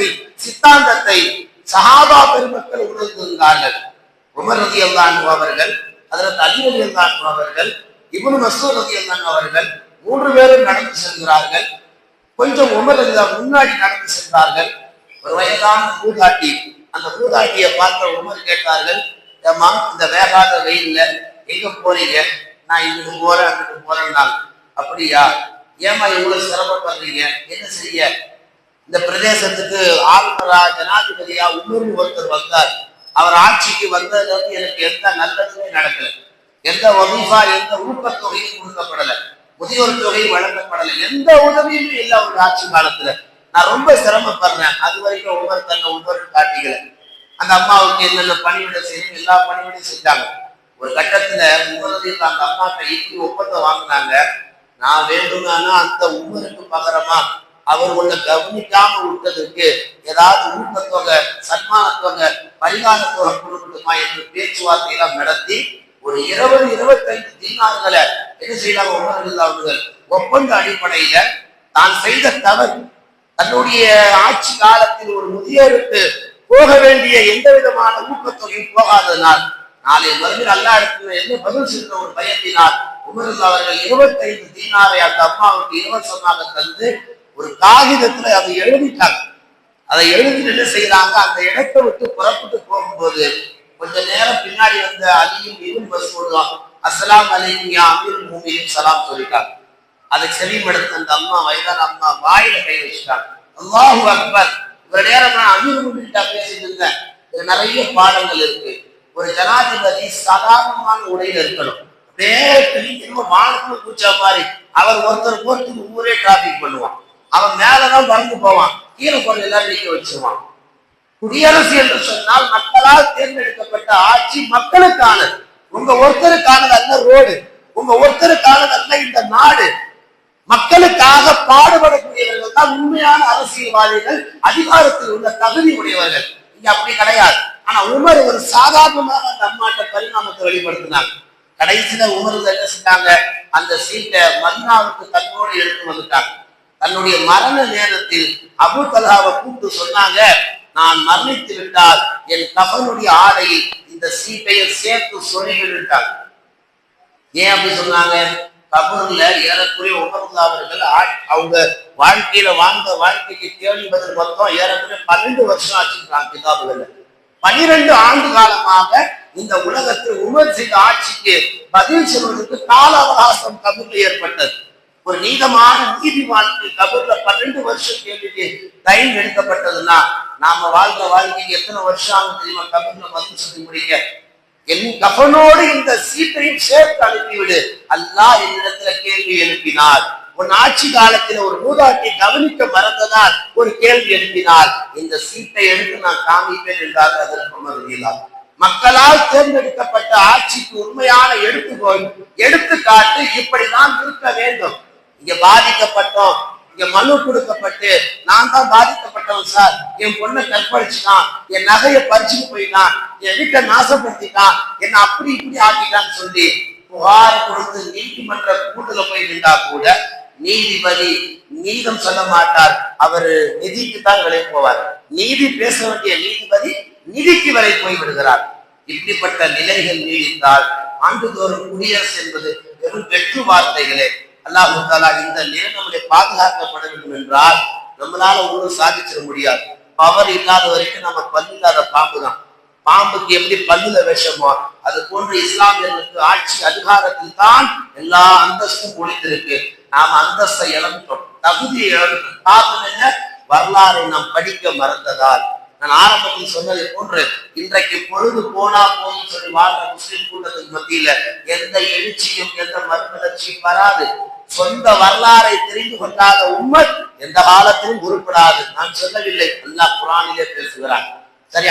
அடிப்படை சித்தாந்தத்தை சஹாபா பெருமக்கள் உணர்ந்திருந்தார்கள். உமர் ரதி அவர்கள் அதற்கு அலி ரதி அவர்கள் இவனு மசூர் ரதி அவர்கள் மூன்று பேரும் நடந்து செல்கிறார்கள். கொஞ்சம் உமர் ரதி முன்னாடி நடந்து சென்றார்கள். ஒரு வயதான மூதாட்டி அந்த மூதாட்டியை பார்த்த உமர் கேட்டார்கள் ஏம்மா இந்த வேகாத வெயில்ல எங்க போறீங்க? நான் இங்கிட்டு போறேன் அங்கிட்டு போறேன்னாங்க அப்படியா? ஏமா இவ்வளவு சிரமப்படுறீங்க? என்ன செய்ய? இந்த பிரதேசத்துக்கு ஆளுநரா ஜனாதிபதியா உள்ளூர் ஒருத்தர் வந்தார். அவர் ஆட்சிக்கு வந்ததுல இருந்து எனக்கு எந்த நல்லதுமே நடக்கல. எந்த வகுப்பா எந்த ஊக்கத்தொகையும் கொடுக்கப்படல. முதியோர் தொகை வழங்கப்படலை. எந்த உதவியுமே இல்லை அவருடைய ஆட்சி காலத்துல. நான் ரொம்ப சிரமப்படுறேன். அது வரைக்கும் ஒவ்வொரு தன்னை ஒவ்வொரு காட்டிக்கல. அந்த அம்மாவுக்கு என்னென்ன பணிவிட செய்யணும் எல்லா பணிவிடையும் செஞ்சாங்க. ஒரு கட்டத்துல உமரதில் அந்த அம்மா இப்படி ஒப்பந்தம் வாங்கினாங்க. நான் வேண்டுமானா அந்த உமருக்கு பகரமா அவர் உன்னை கவனிக்காம விட்டதற்கு ஏதாவது ஊக்கத்தொகை சன்மான தொகை கொடுக்கட்டுமா என்று பேச்சுவார்த்தை எல்லாம் நடத்தி ஒரு இருபது இருபத்தைந்து தீனார்களை என்ன செய்யலாம் உமரதில் அவர்கள்? ஒப்பந்த அடிப்படையில தான் செய்த தவறு. தன்னுடைய ஆட்சி காலத்தில் ஒரு முதியோருக்கு போக வேண்டிய எந்த விதமான ஊக்கத்தொகையும் போகாததனால் நாளை மறுபடியும் அல்லா இடத்துல என்ன பதில் சென்ற ஒரு பயத்தினால் உமருல் அவர்கள் இருபத்தைந்து தீனாரை அந்த அம்மாவுக்கு இலவசமாக தந்து ஒரு காகிதத்துல அதை எழுதிட்டாங்க. அதை எழுதிட்டு என்ன செய்யறாங்க அந்த இடத்தை விட்டு புறப்பட்டு போகும்போது கொஞ்ச நேரம் பின்னாடி வந்த அலியும் இரும் பஸ் போடுவான் அஸ்ஸலாம் அலைக்கும் யா அமீர் மூமியும் சலாம் சொல்லிட்டாங்க. அதை செவிமடுத்த அந்த அம்மா வயதான அம்மா வாயில கை வச்சுட்டாங்க. அல்லாஹு அக்பர் இவ்வளவு நேரம் நான் அமீர் மூமின்ட்டா பேசிட்டு இருந்தேன். நிறைய பாடங்கள் இருக்கு. ஒரு ஜனாதிபதி சாதாரணமான உடையில இருக்கணும். வேற திரும்ப வானத்துல பூச்சா மாதிரி. அவர் ஒருத்தர் போறதுக்கு ஊரே டிராபிக் பண்ணுவான். அவன் மேலதான் பறந்து போவான். கீழே கொண்டு எல்லாரும் நிக்க வச்சிருவான். குடியரசு என்று சொன்னால் மக்களால் தேர்ந்தெடுக்கப்பட்ட ஆட்சி மக்களுக்கானது. உங்க ஒருத்தருக்கானது அல்ல ரோடு. உங்க ஒருத்தருக்கானது அல்ல இந்த நாடு. மக்களுக்காக பாடுபடக்கூடியவர்கள் தான் உண்மையான அரசியல்வாதிகள் அதிகாரத்தில் உள்ள தகுதி உடையவர்கள். இங்க அப்படி கிடையாது. ஆனா உமர் ஒரு சாதாரணமாக அந்த அம்மாட்ட பரிணாமத்தை வெளிப்படுத்தினாங்க. கடைசியில உமர் என்ன செஞ்சாங்க? அந்த சீட்டை மதினாவுக்கு தன்னோடு எடுத்து வந்துட்டாங்க. தன்னுடைய மரண நேரத்தில் அபு தலாவை கூப்பிட்டு சொன்னாங்க நான் மரணித்து விட்டால் என் கபனுடைய ஆடையில் இந்த சீட்டையை சேர்த்து சொருகிவிட்டாங்க ஏன் அப்படி சொன்னாங்க? கபூர்ல ஏறக்குறைய உமர்லா அவர்கள் ஆ- அவங்க வாழ்க்கையில வாழ்ந்த வாழ்க்கைக்கு கேள்வி மொத்தம் ஏறக்குறைய பன்னெண்டு வருஷம் ஆச்சுக்கிறாங்க கிதாபுகள் பனிரெண்டு ஆண்டு காலமாக இந்த உலகத்தில் உமர் செய்த ஆட்சிக்கு பதில் சொல்வதற்கு கால அவகாசம் கபூர்ல ஏற்பட்டது. ஒரு நீதமான நீதிமானுக்கு கபூர்ல பன்னெண்டு வருஷம் கேள்விக்கு டைம் எடுக்கப்பட்டதுன்னா நாம வாழ்ந்த வாழ்க்கைக்கு எத்தனை வருஷம் ஆகும் தெரியுமா? கபூர்ல பதில் சொல்லி முடிக்க என் கபனோடு இந்த சீட்டையும் சேர்த்து அனுப்பிவிடு. அல்லாஹ் என்னிடத்துல கேள்வி எழுப்பினார். உன் ஆட்சி காலத்தில் ஒரு மூதாட்டியை கவனிக்க மறந்ததால் ஒரு கேள்வி எழுப்பினார். இந்த சீட்டை எடுத்து நான் காமிப்பேன் என்றார் அதற்கு உமர் மக்களால் தேர்ந்தெடுக்கப்பட்ட ஆட்சிக்கு உண்மையான எடுத்துக்கோள் எடுத்துக்காட்டு இப்படிதான் இருக்க வேண்டும். இங்க பாதிக்கப்பட்டோம். இங்க மனு கொடுக்கப்பட்டு நான் தான் பாதிக்கப்பட்டவன் சார். என் பொண்ணை கற்பழிச்சுட்டான். என் நகையை பறிச்சுட்டு போயிட்டான். என் வீட்டை நாசப்படுத்திட்டான். என்ன அப்படி இப்படி ஆக்கிட்டான்னு சொல்லி புகார் கொடுத்து நீதிமன்ற கூட்டுல போய் நின்றா கூட நீதிபதி நீதம் சொல்ல மாட்டார். அவர் நிதிக்கு தான் விலை போவார். நீதி பேச வேண்டிய நீதிபதி நிதிக்கு வரை போய் விடுகிறார். இப்படிப்பட்ட நிலைகள் நீடித்தால் ஆண்டுதோறும் குடியரசு என்பது வெறும் வெற்று வார்த்தைகளே. அல்லாஹு தாலா இந்த நிலை பாதுகாக்கப்பட வேண்டும் என்றால் நம்மளால ஒன்றும் சாதிச்சிட முடியாது. பவர் இல்லாத வரைக்கும் நம்ம பல்லு இல்லாத பாம்பு தான். பாம்புக்கு எப்படி பல்லுல விஷமோ அது போன்று இஸ்லாமியர்களுக்கு ஆட்சி அதிகாரத்தில் தான் எல்லா அந்தஸ்தும் ஒழித்திருக்கு நாம அந்தஸ்தை இழந்துட்டோம். தகுதியை இழந்துட்டோம். காரணம் என்ன? வரலாறை நாம் படிக்க மறந்ததால். நான் ஆரம்பத்தில் சொன்னதை போன்று இன்றைக்கு பொழுது போனா போதும் சொல்லி வாழ்ற முஸ்லிம் கூட்டத்துக்கு மத்தியில எந்த எழுச்சியும் எந்த மறுமலர்ச்சியும் வராது. சொந்த வரலாறை தெரிந்து கொண்டாத உண்மை எந்த காலத்திலும் உருப்படாது நான் சொல்லவில்லை. அல்லாஹ் குரானிலே பேசுகிறான். சரி